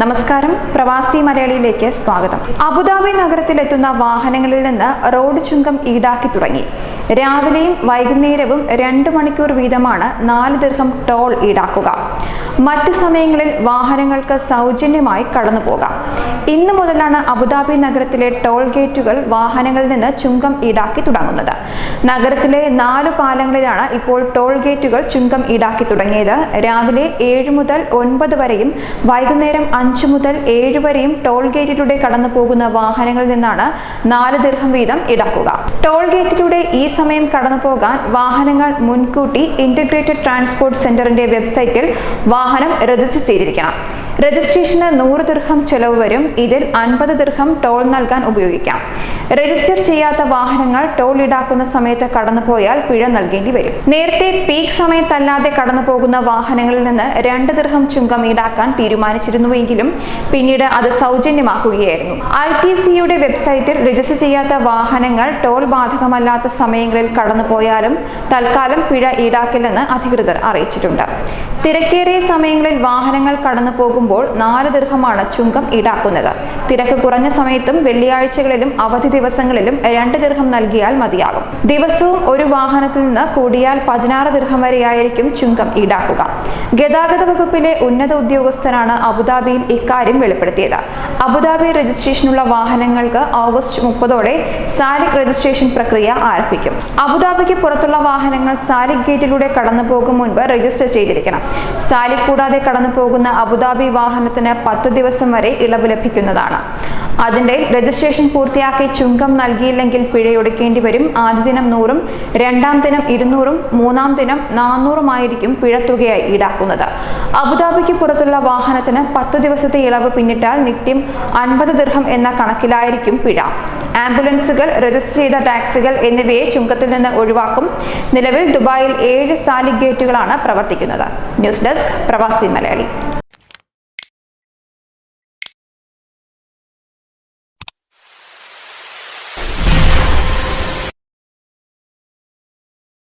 നമസ്കാരം. പ്രവാസി മലയാളിയിലേക്ക് സ്വാഗതം. അബുദാബി നഗരത്തിലെത്തുന്ന വാഹനങ്ങളിൽ നിന്ന് റോഡ് ചുങ്കം ഈടാക്കി തുടങ്ങി. രാവിലെയും വൈകുന്നേരവും രണ്ട് മണിക്കൂർ വീതമാണ് നാല് ദീർഘം ടോൾ ഈടാക്കുക. മറ്റു സമയങ്ങളിൽ വാഹനങ്ങൾക്ക് സൗജന്യമായി കടന്നു പോകാം. ഇന്നു മുതലാണ് അബുദാബി നഗരത്തിലെ ടോൾ ഗേറ്റുകൾ വാഹനങ്ങളിൽ നിന്ന് ചുങ്കം ഈടാക്കി തുടങ്ങുന്നത്. നഗരത്തിലെ നാല് പാലങ്ങളിലാണ് ഇപ്പോൾ ടോൾ ഗേറ്റുകൾ ചുങ്കം ഈടാക്കി തുടങ്ങിയത്. രാവിലെ ഏഴ് മുതൽ ഒൻപത് വരെയും വൈകുന്നേരം അഞ്ച് മുതൽ ഏഴ് വരെയും ടോൾ ഗേറ്റിലൂടെ കടന്നു പോകുന്ന വാഹനങ്ങളിൽ നിന്നാണ് നാല് ദീർഘം വീതം ഈടാക്കുക. ടോൾ ഗേറ്റിലൂടെ ഈ സമയം കടന്നു പോകാൻ വാഹനങ്ങൾ മുൻകൂട്ടി ഇന്റഗ്രേറ്റഡ് ട്രാൻസ്പോർട്ട് സെന്ററിന്റെ വെബ്സൈറ്റിൽ വാഹനം രജിസ്റ്റർ ചെയ്തിരിക്കണം. രജിസ്ട്രേഷന് നൂറ് ദീർഘം ചെലവ് വരും. ഇതിൽ അൻപത് ദീർഘം ടോൾ നൽകാൻ ഉപയോഗിക്കാം. രജിസ്റ്റർ ചെയ്യാത്ത വാഹനങ്ങൾ ടോൾ ഈടാക്കുന്ന സമയത്ത് കടന്നുപോയാൽ പിഴ നൽകേണ്ടി വരും. നേരത്തെ പീക്ക് സമയത്തല്ലാതെ കടന്നു പോകുന്ന വാഹനങ്ങളിൽ നിന്ന് രണ്ട് ദീർഘം ചുങ്കം ഈടാക്കാൻ തീരുമാനിച്ചിരുന്നുവെങ്കിലും പിന്നീട് അത് സൗജന്യമാക്കുകയായിരുന്നു. ഐ ടി സിയുടെ വെബ്സൈറ്റിൽ രജിസ്റ്റർ ചെയ്യാത്ത വാഹനങ്ങൾ ടോൾ ബാധകമല്ലാത്ത സമയങ്ങളിൽ കടന്നുപോയാലും തൽക്കാലം പിഴ ഈടാക്കില്ലെന്ന് അധികൃതർ അറിയിച്ചിട്ടുണ്ട്. തിരക്കേറിയ സമയങ്ങളിൽ വാഹനങ്ങൾ കടന്നു പോകുമ്പോൾ നാല് ദീർഘമാണ് ചുങ്കം ഈടാക്കുന്നത്. തിരക്ക് കുറഞ്ഞ സമയത്തും വെള്ളിയാഴ്ചകളിലും അവധി ദിവസങ്ങളിലും രണ്ട് ദീർഘം നൽകിയാൽ മതിയാകും. ദിവസവും ഒരു വാഹനത്തിൽ നിന്ന് കൂടിയാൽ പതിനാറ് ദീർഘം വരെയായിരിക്കും ചുങ്കം ഈടാക്കുക. ഗതാഗത വകുപ്പിലെ ഉന്നത ഉദ്യോഗസ്ഥനാണ് അബുദാബിയിൽ ഇക്കാര്യം വെളിപ്പെടുത്തിയത്. അബുദാബി രജിസ്ട്രേഷനുള്ള വാഹനങ്ങൾക്ക് ഓഗസ്റ്റ് മുപ്പതോടെ സാലിക് രജിസ്ട്രേഷൻ പ്രക്രിയ ആരംഭിക്കും. അബുദാബിക്ക് പുറത്തുള്ള വാഹനങ്ങൾ സാലിക് ഗേറ്റിലൂടെ കടന്നു പോകും മുൻപ് രജിസ്റ്റർ ചെയ്തിരിക്കണം. സാലിക് കൂടാതെ കടന്നു പോകുന്ന അബുദാബി വാഹനത്തിന് പത്ത് ദിവസം വരെ ഇളവ് ലഭിക്കുന്നതാണ്. അതിന്റെ രജിസ്ട്രേഷൻ പൂർത്തിയാക്കി ചുങ്കം നൽകിയില്ലെങ്കിൽ പിഴയൊടുക്കേണ്ടി വരും. ആദ്യ ദിനം നൂറും രണ്ടാം ദിനം ഇരുന്നൂറും മൂന്നാം ദിനം നാനൂറുമായിരിക്കും പിഴത്തുകയായി ഈടാക്കുന്നത്. അബുദാബിക്ക് പുറത്തുള്ള വാഹനത്തിന് പത്ത് ദിവസത്തെ ഇളവ് പിന്നിട്ടാൽ നിത്യം അൻപത് ദീർഘം എന്ന കണക്കിലായിരിക്കും പിഴ. ആംബുലൻസുകൾ രജിസ്റ്റർ ചെയ്ത ടാക്സികൾ എന്നിവയെ ചുങ്കത്തിൽ നിന്ന് ഒഴിവാക്കും. നിലവിൽ ദുബായിൽ ഏഴ് സാലിഗേറ്റുകളാണ് പ്രവർത്തിക്കുന്നത്. ന്യൂസ് ഡെസ്ക് പ്രവാസി മലയാളി.